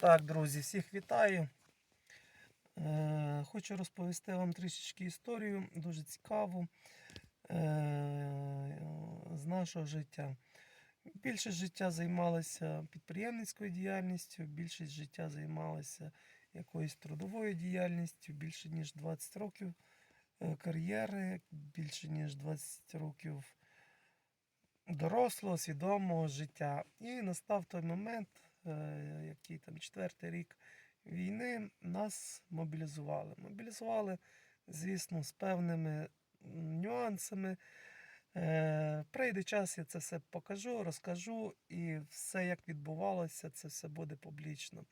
Так, друзі, всіх вітаю. Е, хочу розповісти вам трішечки історію, дуже цікаву е, з нашого життя. Більшість життя займалася підприємницькою діяльністю, більшість життя займалася якоюсь трудовою діяльністю, більше ніж 20 років е, кар'єри, більше ніж 20 років дорослого, свідомого життя. І настав той момент, який там четвертий рік війни, нас мобілізували. Мобілізували, звісно, з певними нюансами. Е, Прийде час, я це все покажу, розкажу, і все, як відбувалося, це все буде публічно.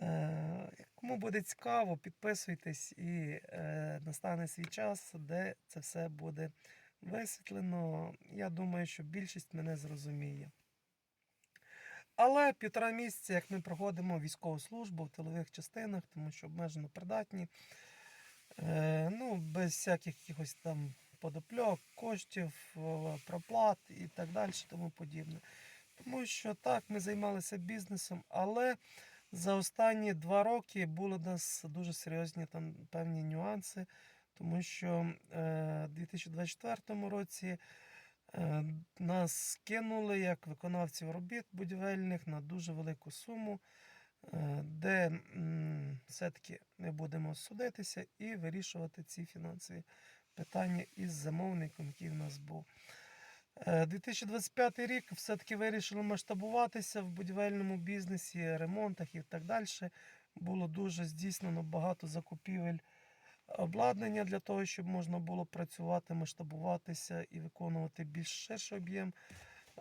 Е, Кому буде цікаво, підписуйтесь і е, настане свій час, де це все буде висвітлено. Я думаю, що більшість мене зрозуміє. Але півтора місяця, як ми проходимо військову службу в тилових частинах, тому що обмежено придатні, е, ну, без всяких якихось там подопльок, коштів, е, проплат і так далі, тому подібне. Тому що так, ми займалися бізнесом, але за останні два роки були у нас дуже серйозні там певні нюанси, тому що е, в 2024 році нас кинули як виконавців робіт будівельних на дуже велику суму, е, де все-таки ми будемо судитися і вирішувати ці фінансові питання із замовником, який в нас був. Е, 2025 рік все-таки вирішили масштабуватися в будівельному бізнесі, ремонтах і так далі. Було дуже здійснено багато закупівель обладнання для того, щоб можна було працювати, масштабуватися і виконувати більш ширший об'єм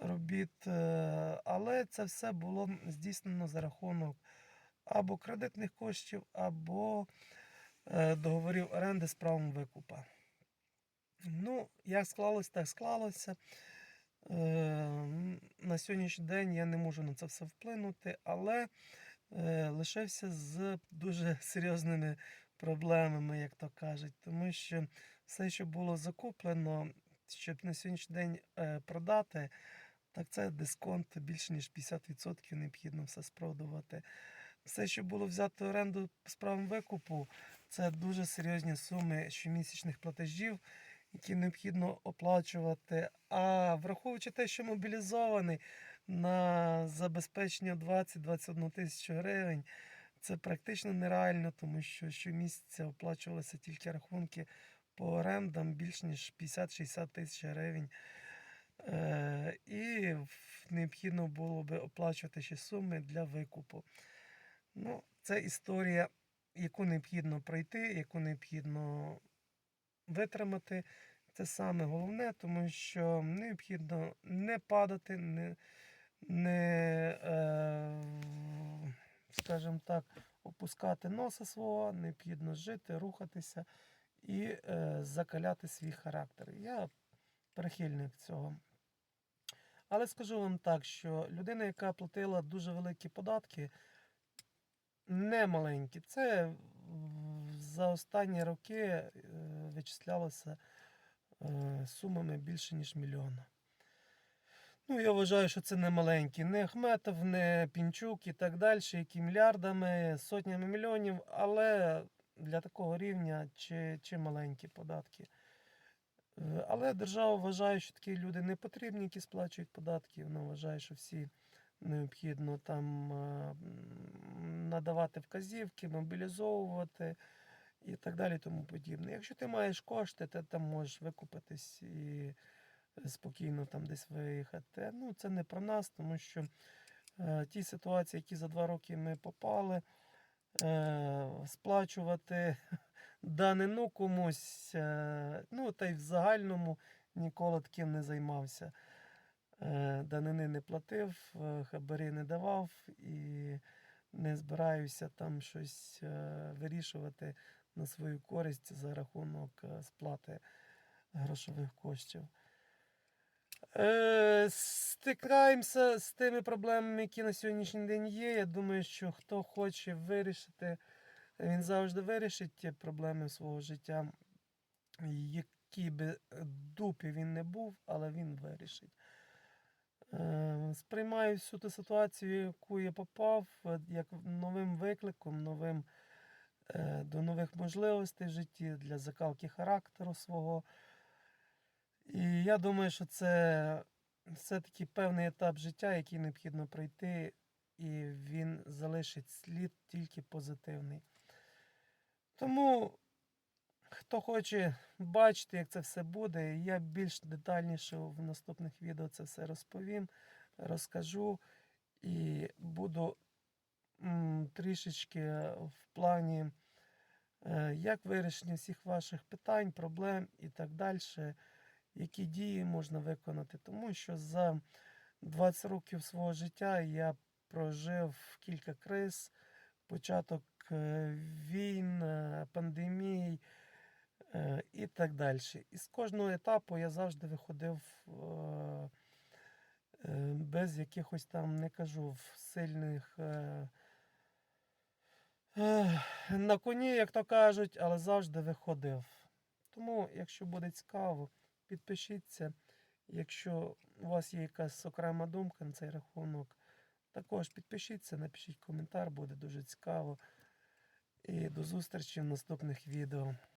робіт. Е, Але це все було здійснено за рахунок або кредитних коштів, або е, договорів оренди з правом викупа. Ну, як склалось, так склалося. Е, На сьогоднішній день я не можу на це все вплинути, але лишився з дуже серйозними проблемами, як то кажуть. Тому що все, що було закуплено, щоб на сьогоднішній день е, продати, так це дисконт більше ніж 50% необхідно все спродувати. Все, що було взято в оренду з правом викупу, це дуже серйозні суми щомісячних платежів, які необхідно оплачувати. А враховуючи те, що мобілізований на забезпечення 20-21 тисячу гривень, це практично нереально, тому що щомісяця оплачувалися тільки рахунки по орендам більш ніж 50-60 тисяч гривень. Е, і необхідно було би оплачувати ще суми для викупу. Ну, це історія, яку необхідно пройти, яку необхідно витримати. Це саме головне, тому що необхідно не падати, не, не е, скажімо так, опускати носа свого, необхідно жити, рухатися і е, закаляти свій характер. Я прихильник цього. Але скажу вам так, що людина, яка платила дуже великі податки, не маленькі, це за останні роки е, вичислялося е, сумами більше, ніж мільйона. Ну, я вважаю, що це не маленькі. Не Ахметов, не Пінчук і так далі, які мільярдами, сотнями мільйонів, але для такого рівня чи, чи маленькі податки. Е, Але держава вважає, що такі люди не потрібні, які сплачують податки. Вона вважає, що всі необхідно там е, надавати вказівки, мобілізовувати і так далі, тому подібне. Якщо ти маєш кошти, ти там можеш викупитись і спокійно там десь виїхати. Ну, це не про нас, тому що е, ті ситуації, які за два роки ми попали, е, сплачувати данину комусь, е, ну та й в загальному ніколи таким не займався. Е, Данини не платив, е, хабарі не давав і не збираюся там щось е, вирішувати на свою користь за рахунок е, сплати грошових коштів. Е, Стикаємося з тими проблемами, які на сьогоднішній день є. Я думаю, що хто хоче вирішити, він завжди вирішить ті проблеми свого життя, які би дупі він не був, але він вирішить. Е, Сприймаю всю ту ситуацію, в яку я попав, як новим викликом, новим, е, до нових можливостей в житті для закалки характеру свого. І я думаю, що це все-таки певний етап життя, який необхідно пройти, і він залишить слід тільки позитивний. Тому, хто хоче бачити, як це все буде, я більш детальніше в наступних відео це все розповім, розкажу і буду трішечки в плані е, як вирішення всіх ваших питань, проблем і так далі, які дії можна виконати. Тому що за 20 років свого життя я прожив кілька криз, початок е, війн, е, пандемій е, і так далі. І з кожного етапу я завжди виходив без якихось там, не кажу, сильних. На коні, як то кажуть, але завжди виходив. Тому, якщо буде цікаво, підпишіться. Якщо у вас є якась окрема думка на цей рахунок, також підпишіться, напишіть коментар, буде дуже цікаво. І до зустрічі в наступних відео.